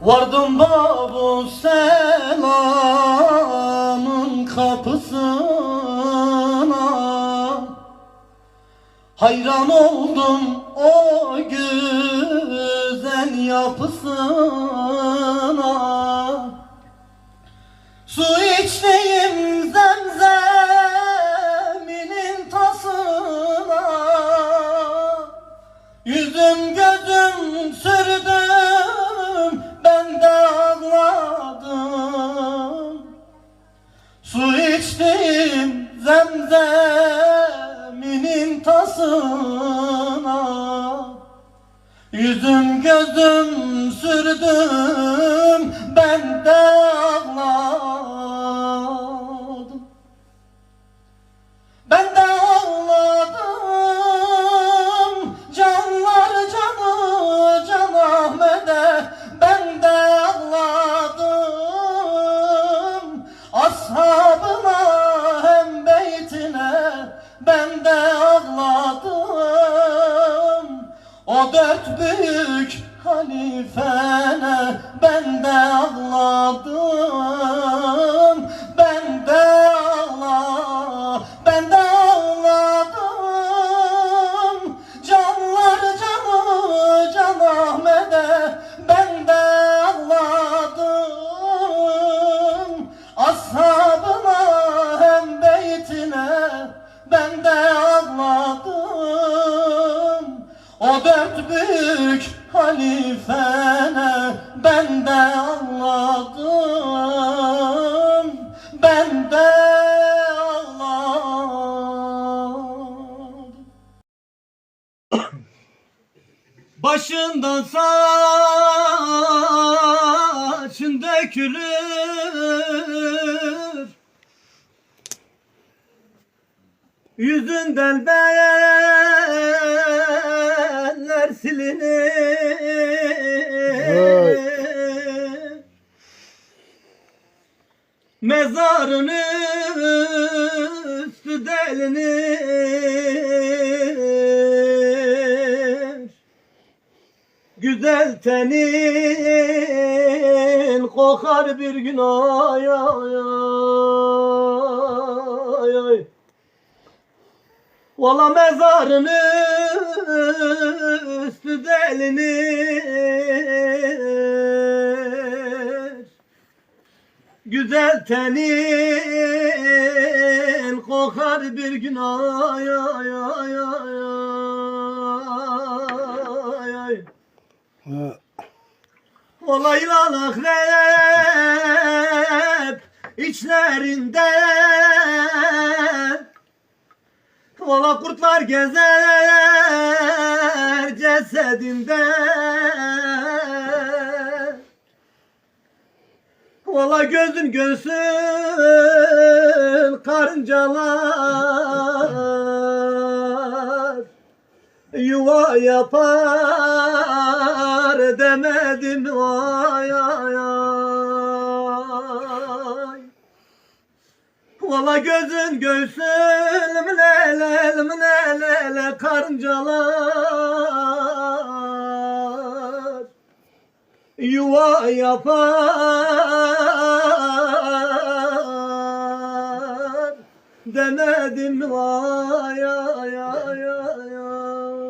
Vardım babu selamın kapısına. Hayran oldum o güzel yapısına. Su içtiğim tasına Yüzüm gözüm sürdüm ben de ağladım. Ben de ağladım canlar canı can Ahmet'e Ben de ağladım. Ashabına hem beytine Ben de ağladım o dört büyük halifene ben de ağladım ben de ağla ben de ağladım. Canlar canı can Ahmet'e ben de ağladım. Ashabına hem beytine ben de ağladım o dört büyük halifene ben de ağladım ben de ağladım Başından saçın dökülür Yüzünden beller silinir. Mezarın üstü delinir. Güzel tenin kokar bir gün ay ay ay ay Valla mezarın üstü delinir Güzel tenin kokar bir gün. Ay ay ay ay ay Ha, Olaylar akrep içlerinde Ola kurtlar gezer cesedinde. Ola gözün göğsün karıncalar. Yuva yapar demedim vay ay ay Valla gözün göğsün lele lele lele karıncalar. Yuva yapar. Demedim vay ay ay ay